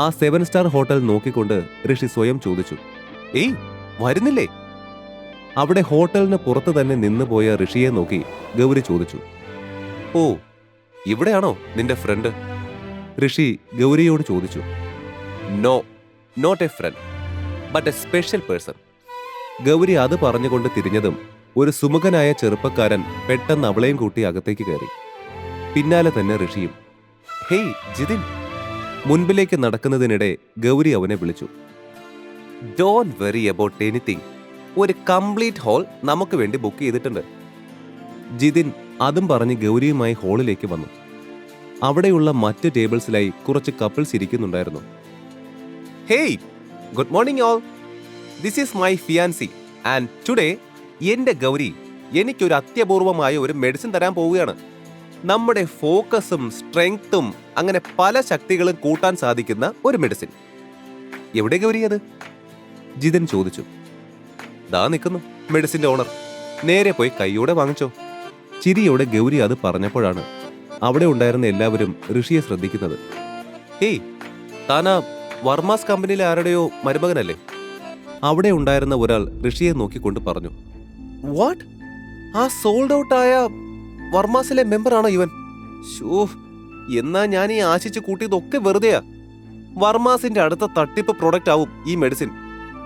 ആ seven star hotel നോക്കിക്കൊണ്ട് ഋഷി സ്വയം ചോദിച്ചു ഏയ് വരുന്നില്ലേ? അവിടെ ഹോട്ടലിന് പുറത്ത് തന്നെ നിന്നുപോയ ഋഷിയെ നോക്കി ഗൗരി ചോദിച്ചു ഓ ഇവിടെയാണോ നിന്റെ ഫ്രണ്ട്? ഋഷി ഗൗരിയോട് ചോദിച്ചു no not a friend but a special person. Gauri അത് പറഞ്ഞുകൊണ്ട് തിരിഞ്ഞതും ഒരു സുമുഖനായ ചെറുപ്പക്കാരൻ പെട്ടെന്ന് അവളെയും കൂട്ടി അകത്തേക്ക് കയറി. പിന്നാലെ തന്നെ ഋഷിയും ഹേയ് ജിതിൻ മുൻപിലേക്ക് നടക്കുന്നതിനിടെ ഗൗരി അവനെ വിളിച്ചു. ഡോൺ വെറി അബൌട്ട് എനിത്തിങ് ഒരു കംപ്ലീറ്റ് ഹോൾ നമുക്ക് വേണ്ടി ബുക്ക് ചെയ്തിട്ടുണ്ട്. ജിതിൻ അതും പറഞ്ഞ് ഗൗരിയുമായി ഹാളിലേക്ക് വന്നു. അവിടെയുള്ള മറ്റ് ടേബിൾസിലായി കുറച്ച് couples ഇരിക്കുന്നുണ്ടായിരുന്നു. Hey good morning all this is my fiancee and today എന്റെ ഗൗരി എനിക്കൊരു അത്യപൂർവമായ ഒരു മെഡിസിൻ തരാൻ പോവുകയാണ്. നമ്മുടെ ഫോക്കസും സ്ട്രെങ്ത്തും അങ്ങനെ പല ശക്തികളും കൂട്ടാൻ സാധിക്കുന്ന ഒരു മെഡിസിൻ. എവിടെ അത്? ജിതൻ ചോദിച്ചു. ദാ നിൽക്കുന്നു മെഡിസിന്റെ ഓണർ. നേരെ പോയി കൈയോടെ വാങ്ങിച്ചോ. ചിരിയോടെ ഗൗരി അത് പറഞ്ഞപ്പോഴാണ് അവിടെ ഉണ്ടായിരുന്ന എല്ലാവരും ഋഷിയെ ശ്രദ്ധിക്കുന്നത്. ഹേയ് താനാ വർമാസ് കമ്പനിയിലെ ആരുടെയോ മരുമകനല്ലേ? അവിടെ ഉണ്ടായിരുന്ന ഒരാൾ ഋഷിയെ നോക്കിക്കൊണ്ട് പറഞ്ഞു. വാട്ട്? ആ സോൾഡ് ഔട്ട് ആയ വർമാസിലെ മെമ്പറാണോ ഇവൻ? ഷൂ എന്നാ ഞാൻ ഈ ആശിച്ച് കൂട്ടിയതൊക്കെ വെറുതെയാ. വർമാസിന്റെ അടുത്ത തട്ടിപ്പ് പ്രൊഡക്റ്റ് ആവും ഈ മെഡിസിൻ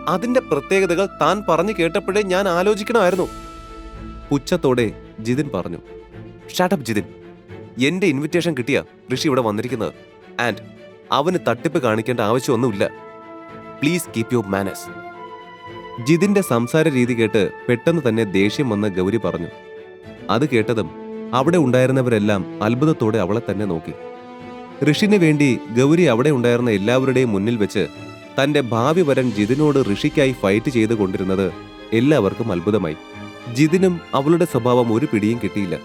അതിന്റെ പ്രത്യേകതകൾ താൻ പറഞ്ഞു കേട്ടപ്പോഴേ ഞാൻ ആലോചിക്കണമായിരുന്നു. പുച്ഛത്തോടെ ജിതിൻ പറഞ്ഞു ഷാട്ടപ്പ് ജിതിൻ. എന്റെ ഇൻവിറ്റേഷൻ കിട്ടിയ ഋഷി ഇവിടെ വന്നിരിക്കുന്നത്. ആൻഡ് അവന് തട്ടിപ്പ് കാണിക്കേണ്ട ആവശ്യമൊന്നുമില്ല. പ്ലീസ് കീപ് യുവർ മാനസ് ജിതിന്റെ സംസാര രീതി കേട്ട് പെട്ടെന്ന് തന്നെ ദേഷ്യം വന്ന ഗൗരി പറഞ്ഞു അത് കേട്ടതും അവിടെ ഉണ്ടായിരുന്നവരെല്ലാം അത്ഭുതത്തോടെ അവളെ തന്നെ നോക്കി. ഋഷിന് വേണ്ടി ഗൗരി അവിടെ ഉണ്ടായിരുന്ന എല്ലാവരുടെയും മുന്നിൽ വെച്ച് തന്റെ ഭാവി വരൻ ജിതിനോട് ഋഷിക്കായി ഫൈറ്റ് ചെയ്തു കൊണ്ടിരുന്നത് എല്ലാവർക്കും അത്ഭുതമായി. ജിതിനും അവളുടെ സ്വഭാവം ഒരു പിടിയും കിട്ടിയില്ല.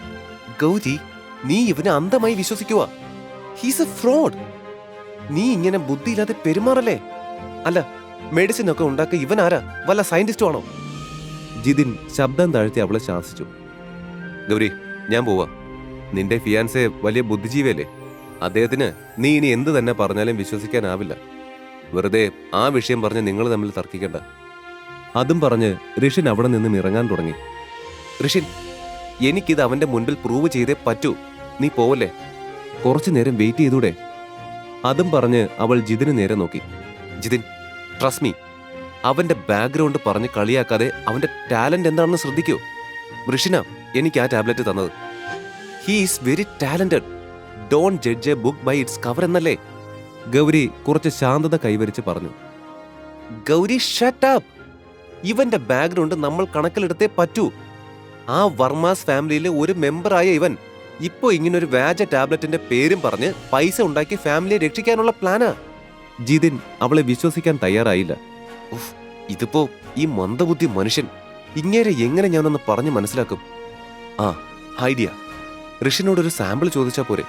ഗൗരി നീ ഇവനെ അന്ധമായി വിശ്വസിക്കുക. ഹീസ് എ ഫ്രോഡ് നീ ഇങ്ങനെ ബുദ്ധിയില്ലാതെ പെരുമാറല്ലേ? അല്ല മെഡിസിൻ ഒക്കെ ഉണ്ടാക്കി ഇവൻ ആരാ? വല്ല സയന്റിസ്റ്റും ആണോ? ജിതിൻ ശബ്ദം താഴ്ത്തി അവളെ ശാസിച്ചു. ഗൗരി ഞാൻ പോവാ. നിന്റെ ഫിയാൻസെ വലിയ ബുദ്ധിജീവിയല്ലേ? അദ്ദേഹത്തിന് നീ ഇനി എന്ത് തന്നെ പറഞ്ഞാലും വിശ്വസിക്കാനാവില്ല. വെറുതെ ആ വിഷയം പറഞ്ഞ് നിങ്ങൾ തമ്മിൽ തർക്കിക്കണ്ട. അതും പറഞ്ഞ് ഋഷിൻ അവിടെ നിന്നും ഇറങ്ങാൻ തുടങ്ങി. ഋഷിൻ എനിക്കിത് അവന്റെ മുൻപിൽ പ്രൂവ് ചെയ്തേ പറ്റൂ. നീ പോവല്ലേ? കുറച്ചു നേരം വെയിറ്റ് ചെയ്തൂടെ? അതും പറഞ്ഞ് അവൾ ജിതിന് നേരെ നോക്കി. ജിതിൻ ട്രസ്റ്റ് മീ അവന്റെ ബാക്ക്ഗ്രൗണ്ട് പറഞ്ഞ് കളിയാക്കാതെ അവന്റെ ടാലന്റ് എന്താണെന്ന് ശ്രദ്ധിക്കൂ. ഋഷിന എനിക്ക് ആ ടാബ്ലറ്റ് തന്നത്. He is very talented don't judge a book by its cover എന്നല്ലേ? ഗൗരി കുറച്ച് ശാന്തത കൈവരിച്ച് പറഞ്ഞു. ഗൗരി ഷട്ടാപ്പ് ഇവന്റെ ബാക്ക്ഗ്രൗണ്ട് നമ്മൾ കണക്കിലെടുത്തേ പറ്റൂ. ആ വർമാസ് ഫാമിലിയിലെ ഒരു മെമ്പറായ ഇവൻ ഇപ്പോ ഇങ്ങനെ ഒരു വ്യാജ ടാബ്ലറ്റിന്റെ പേരും പറഞ്ഞ് പൈസ ഉണ്ടാക്കി ഫാമിലിയെ രക്ഷിക്കാനുള്ള പ്ലാനാ. ജിതിൻ അവളെ വിശ്വസിക്കാൻ തയ്യാറായില്ല. ഇതിപ്പോ ഈ മന്ദബുദ്ധി മനുഷ്യൻ ഇങ്ങേരെ എങ്ങനെ ഞാനൊന്ന് പറഞ്ഞു മനസ്സിലാക്കും? ആ ഐഡിയ ഋഷിനോടൊരു സാമ്പിൾ ചോദിച്ചാൽ പോരെ.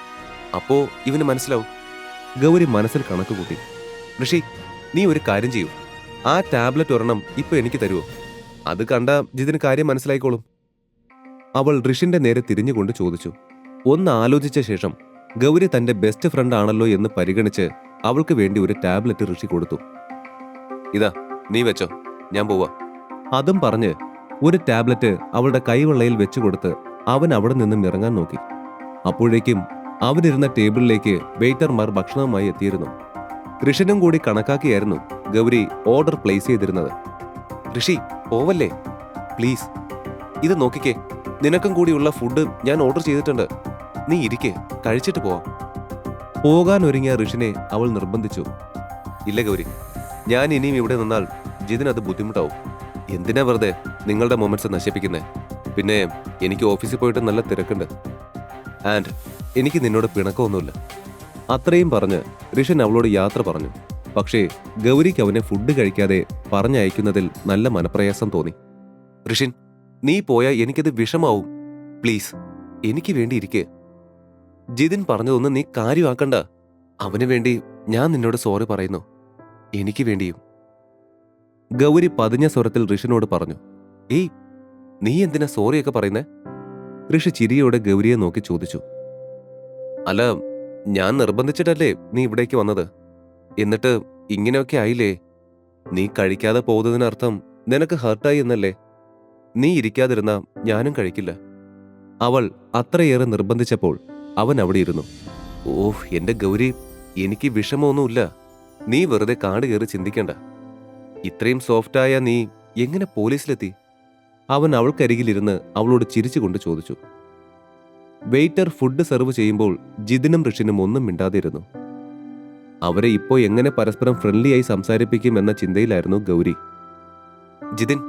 അപ്പോ ഇവന് മനസ്സിലാവും. ഗൗരി മനസ്സിൽ കണക്ക് കൂട്ടി. ഋഷി നീ ഒരു കാര്യം ചെയ്യൂ. ആ ടാബ്ലറ്റ് ഒരെണ്ണം ഇപ്പൊ എനിക്ക് തരുമോ അത് കണ്ട ജിതിന് കാര്യം മനസ്സിലായിക്കോളും. അവൾ ഋഷിന്റെ നേരെ തിരിഞ്ഞുകൊണ്ട് ചോദിച്ചു. ഒന്ന് ആലോചിച്ച ശേഷം ഗൗരി തന്റെ ബെസ്റ്റ് ഫ്രണ്ട് ആണല്ലോ എന്ന് പരിഗണിച്ച് അവൾക്ക് വേണ്ടി ഒരു ടാബ്ലറ്റ് ഋഷി കൊടുത്തു. ഇതാ നീ വെച്ചോ. ഞാൻ പോവാ. അതും പറഞ്ഞ് ഒരു ടാബ്ലറ്റ് അവളുടെ കൈവെള്ളയിൽ വെച്ചു കൊടുത്ത് അവൻ അവിടെ നിന്നും ഇറങ്ങാൻ നോക്കി. അപ്പോഴേക്കും അവനിരുന്ന ടേബിളിലേക്ക് വെയിറ്റർമാർ ഭക്ഷണവുമായി എത്തിയിരുന്നു. ഋഷനും കൂടി കണക്കാക്കിയായിരുന്നു ഗൗരി ഓർഡർ പ്ലേസ് ചെയ്തിരുന്നത്. ഋഷി പോവല്ലേ? പ്ലീസ് ഇത് നോക്കിക്കേ. നിനക്കും കൂടിയുള്ള ഫുഡ് ഞാൻ ഓർഡർ ചെയ്തിട്ടുണ്ട്. നീ ഇരിക്കേ കഴിച്ചിട്ട് പോവാം. പോകാൻ ഒരുങ്ങിയ ഋഷിനെ അവൾ നിർബന്ധിച്ചു. ഇല്ല ഗൗരി ഞാൻ ഇനിയും ഇവിടെ നിന്നാൽ ജിതിന് അത് ബുദ്ധിമുട്ടാവും. എന്തിനാ വെറുതെ? നിങ്ങളുടെ മൊമെന്റ്സ് നശിപ്പിക്കുന്നേ. പിന്നെ എനിക്ക് ഓഫീസിൽ പോയിട്ട് നല്ല തിരക്കുണ്ട്. ആൻഡ് എനിക്ക് നിന്നോട് പിണക്കമൊന്നുമില്ല. അത്രയും പറഞ്ഞ് ഋഷൻ അവളോട് യാത്ര പറഞ്ഞു. പക്ഷേ ഗൗരിക്ക് അവനെ ഫുഡ് കഴിക്കാതെ പറഞ്ഞയക്കുന്നതിൽ നല്ല മനപ്രയാസം തോന്നി. ഋഷിൻ നീ പോയാൽ എനിക്കത് വിഷമാവും. പ്ലീസ് എനിക്ക് വേണ്ടി ഇരിക്കെ. ജിതിൻ പറഞ്ഞതൊന്നും നീ കാര്യമാക്കണ്ട. അവന് വേണ്ടി ഞാൻ നിന്നോട് സോറി പറയുന്നു. എനിക്ക് വേണ്ടിയും. ഗൗരി പതിഞ്ഞ സ്വരത്തിൽ ഋഷിനോട് പറഞ്ഞു. ഏയ് നീ എന്തിനാ സോറിയൊക്കെ പറയുന്നേ? ഋഷി ചിരിയോടെ ഗൗരിയെ നോക്കി ചോദിച്ചു. അല്ല ഞാൻ നിർബന്ധിച്ചിട്ടല്ലേ നീ ഇവിടേക്ക് വന്നത്? എന്നിട്ട് ഇങ്ങനെയൊക്കെ ആയില്ലേ? നീ കഴിക്കാതെ പോകുന്നതിനർത്ഥം നിനക്ക് ഹർട്ടായി എന്നല്ലേ? നീ ഇരിക്കാതിരുന്ന ഞാനും കഴിക്കില്ല. അവൾ അത്രയേറെ നിർബന്ധിച്ചപ്പോൾ അവൻ അവിടെ ഇരുന്നു. ഓഹ് എന്റെ ഗൗരി എനിക്ക് വിഷമമൊന്നുമില്ല. നീ വെറുതെ കാട് കയറി ചിന്തിക്കണ്ട. ഇത്രയും സോഫ്റ്റായ നീ എങ്ങനെ പോലീസിലെത്തി? അവൻ അവൾക്കരികിലിരുന്ന് അവളോട് ചിരിച്ചുകൊണ്ട് ചോദിച്ചു. വെയിറ്റർ ഫുഡ് സെർവ് ചെയ്യുമ്പോൾ ജിതിനും ഋഷിനും ഒന്നും മിണ്ടാതിരുന്നു. അവരെ ഇപ്പോൾ എങ്ങനെ പരസ്പരം ഫ്രണ്ട്ലിയായി സംസാരിപ്പിക്കും എന്ന ചിന്തയിലായിരുന്നു ഗൗരി. ജിതിൻ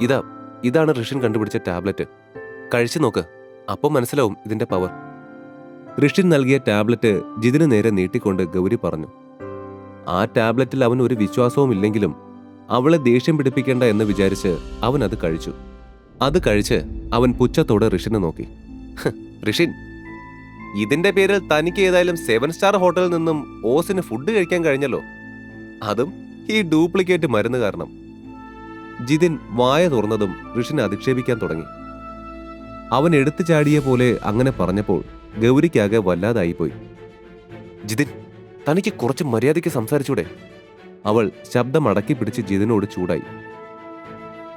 ഇതാ ഇതാണ് ഋഷിൻ കണ്ടുപിടിച്ച ടാബ്ലറ്റ്. കഴിച്ചു നോക്ക് അപ്പം മനസ്സിലാവും ഇതിന്റെ പവർ ഋഷിൻ നൽകിയ ടാബ്ലറ്റ് ജിതിന് നേരെ നീട്ടിക്കൊണ്ട് ഗൗരി പറഞ്ഞു. ആ ടാബ്ലറ്റിൽ അവൻ ഒരു വിശ്വാസവും ഇല്ലെങ്കിലും അവളെ ദേഷ്യം പിടിപ്പിക്കേണ്ട എന്ന് വിചാരിച്ച് അവൻ അത് കഴിച്ചു. അത് കഴിച്ച് അവൻ പുച്ഛത്തോടെ ഋഷിനെ നോക്കി. ഋഷിൻ ഇതിന്റെ പേരിൽ തനിക്ക് ഏതായാലും സെവൻ സ്റ്റാർ ഹോട്ടലിൽ നിന്നും ഓസിന് ഫുഡ് കഴിക്കാൻ കഴിഞ്ഞല്ലോ. അതും ഈ ഡ്യൂപ്ലിക്കേറ്റ് മരുന്ന് കാരണം. ജിതിൻ വായ തുറന്നതും ഋഷിനെ അധിക്ഷേപിക്കാൻ തുടങ്ങി. അവൻ എടുത്തു ചാടിയ പോലെ അങ്ങനെ പറഞ്ഞപ്പോൾ ഗൗരിക്കാകെ വല്ലാതായിപ്പോയി. ജിതിൻ തനിക്ക് കുറച്ച് മര്യാദയ്ക്ക് സംസാരിച്ചൂടെ? അവൾ ശബ്ദം അടക്കി പിടിച്ച് ജിതിനോട് ചൂടായി.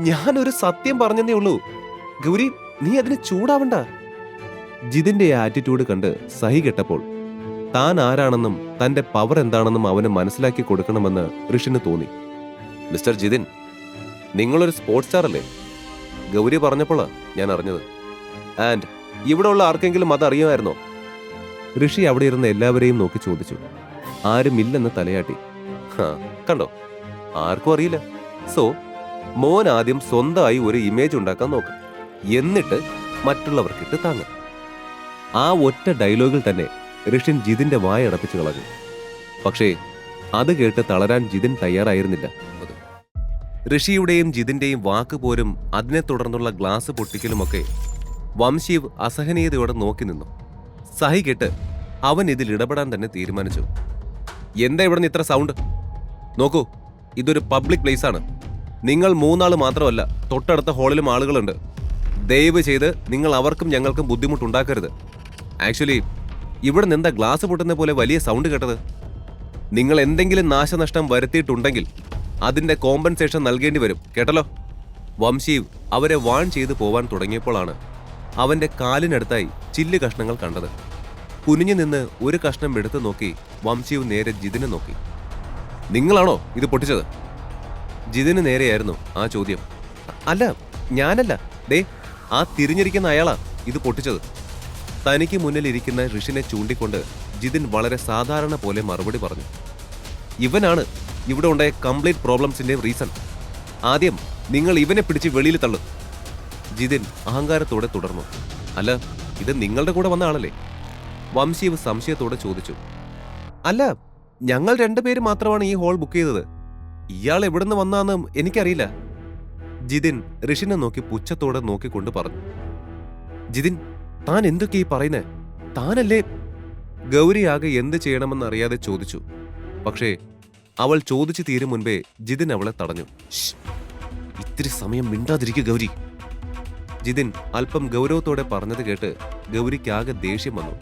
ഞാനൊരു സത്യം പറഞ്ഞതേ ഉള്ളൂ. ഗൗരി നീ അതിന് ചൂടാവണ്ട. ജിതിന്റെ ആറ്റിറ്റ്യൂഡ് കണ്ട് സഹി കെട്ടപ്പോൾ താൻ ആരാണെന്നും തന്റെ പവർ എന്താണെന്നും അവന് മനസ്സിലാക്കി കൊടുക്കണമെന്ന് ഋഷിന് തോന്നി. മിസ്റ്റർ ജിതിൻ നിങ്ങളൊരു സ്പോർട്സ് സ്റ്റാർ അല്ലേ? ഗൗരി പറഞ്ഞപ്പോഴാണ് ഞാൻ അറിഞ്ഞത്. ആൻഡ് ഇവിടെ ഉള്ള ആർക്കെങ്കിലും അത് അറിയുമായിരുന്നോ? ഋഷി അവിടെ ഇരുന്ന എല്ലാവരെയും നോക്കി ചോദിച്ചു. ആരുമില്ലെന്ന് തലയാട്ടി. കണ്ടോ? ആർക്കും അറിയില്ല. സോ മോൻ ആദ്യം സ്വന്തമായി ഒരു ഇമേജ് ഉണ്ടാക്കാൻ നോക്ക്. എന്നിട്ട് മറ്റുള്ളവർക്കിട്ട് താങ്ങ. ആ ഒറ്റ ഡയലോഗിൽ തന്നെ ഋഷിൻ ജിതിന്റെ വായ അടപ്പിച്ചു കളഞ്ഞു. പക്ഷേ അത് കേട്ട് തളരാൻ ജിതിൻ തയ്യാറായിരുന്നില്ല. ഋഷിയുടെയും ജിതിന്റെയും വാക്ക് പോലും അതിനെ തുടർന്നുള്ള ഗ്ലാസ് പൊട്ടിക്കലുമൊക്കെ വംശീവ് അസഹനീയതയോടെ നോക്കി നിന്നു. സഹി കേട്ട് അവൻ ഇതിൽ ഇടപെടാൻ തന്നെ തീരുമാനിച്ചു. എന്താ ഇവിടെ നിന്ന് ഇത്ര സൗണ്ട് നോക്കൂ ഇതൊരു പബ്ലിക് പ്ലേസ് ആണ്. നിങ്ങൾ മൂന്നാൾ മാത്രമല്ല തൊട്ടടുത്ത ഹാളിലും ആളുകളുണ്ട്. ദയവ് ചെയ്ത് നിങ്ങൾ അവർക്കും ഞങ്ങൾക്കും ബുദ്ധിമുട്ടുണ്ടാക്കരുത്. ആക്ച്വലി ഇവിടെ നിന്ന് ഗ്ലാസ് പൊട്ടുന്ന പോലെ വലിയ സൗണ്ട് കേട്ടത്? നിങ്ങൾ എന്തെങ്കിലും നാശനഷ്ടം വരുത്തിയിട്ടുണ്ടെങ്കിൽ അതിന്റെ കോമ്പൻസേഷൻ നൽകേണ്ടി വരും കേട്ടല്ലോ? വംശീവ് അവരെ വാൺ ചെയ്തു പോവാൻ തുടങ്ങിയപ്പോഴാണ് അവന്റെ കാലിനടുത്തായി ചില്ല് കഷ്ണങ്ങൾ കണ്ടത്. കുനിഞ്ഞു നിന്ന് ഒരു കഷ്ണം എടുത്തു നോക്കി വംശീവ് നേരെ ജിതിനെ നോക്കി. നിങ്ങളാണോ ഇത് പൊട്ടിച്ചത്? ജിതിന് നേരെയായിരുന്നു ആ ചോദ്യം. അല്ല ഞാനല്ല. ദേ ആ തിരിഞ്ഞിരിക്കുന്ന അയാളാ ഇത് പൊട്ടിച്ചത്. തനിക്ക് മുന്നിലിരിക്കുന്ന ഋഷിനെ ചൂണ്ടിക്കൊണ്ട് ജിതിൻ വളരെ സാധാരണ പോലെ മറുപടി പറഞ്ഞു. ഇവനാണ് ഇവിടെ ഉണ്ടായ കംപ്ലീറ്റ് പ്രോബ്ലംസിന്റെ റീസൺ. ആദ്യം നിങ്ങൾ ഇവനെ പിടിച്ച് വെളിയിൽ തള്ളു. ജിതിൻ അഹങ്കാരത്തോടെ തുടർന്നു. അല്ല ഇത് നിങ്ങളുടെ കൂടെ വന്ന ആളല്ലേ? വംശീവ് സംശയത്തോടെ ചോദിച്ചു. അല്ല ഞങ്ങൾ രണ്ടുപേര് മാത്രമാണ് ഈ ഹോൾ ബുക്ക് ചെയ്തത്. ഇയാൾ എവിടുന്ന് വന്നാന്ന് എനിക്കറിയില്ല. ജിതിൻ ഋഷിനെ നോക്കി പുച്ഛത്തോടെ നോക്കിക്കൊണ്ട് പറഞ്ഞു. ജിതിൻ താൻ എന്തൊക്കെ ഈ പറയുന്നേ? താനല്ലേ? ഗൗരി ആകെ എന്ത് ചെയ്യണമെന്ന് അറിയാതെ ചോദിച്ചു. പക്ഷേ അവൾ ചോദിച്ചു തീരും മുൻപേ ജിതിൻ അവളെ തടഞ്ഞു. "ശ്ശ്, ഇത്തിരി സമയം മിണ്ടാതിരിക്കുക ഗൗരി. ജിതിൻ അല്പം ഗൗരവത്തോടെ പറഞ്ഞത് കേട്ട് ഗൗരിക്കാകെ ദേഷ്യം വന്നു.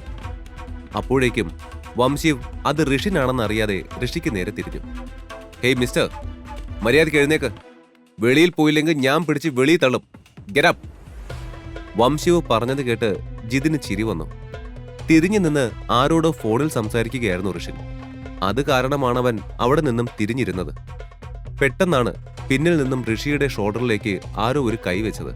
അപ്പോഴേക്കും വംശീവ് അത് ഋഷിനാണെന്ന് അറിയാതെ ഋഷിക്ക് നേരെ തിരിഞ്ഞു. ഹേയ് മിസ്റ്റർ മര്യാദ എഴുന്നേക്ക്. വെളിയിൽ പോയില്ലെങ്കിൽ ഞാൻ പിടിച്ച് വെളിയിൽ തള്ളും. ഗെറ്റപ്പ് വംശീവ് പറഞ്ഞത് കേട്ട് ജിതിന് ചിരി വന്നു. തിരിഞ്ഞു നിന്ന് ആരോടോ ഫോണിൽ സംസാരിക്കുകയായിരുന്നു ഋഷിൻ. അത് കാരണമാണവൻ അവിടെ നിന്നും തിരിഞ്ഞിരുന്നത്. പെട്ടെന്നാണ് പിന്നിൽ നിന്നും ഋഷിയുടെ ഷോൾഡറിലേക്ക് ആരോ ഒരു കൈ വെച്ചത്.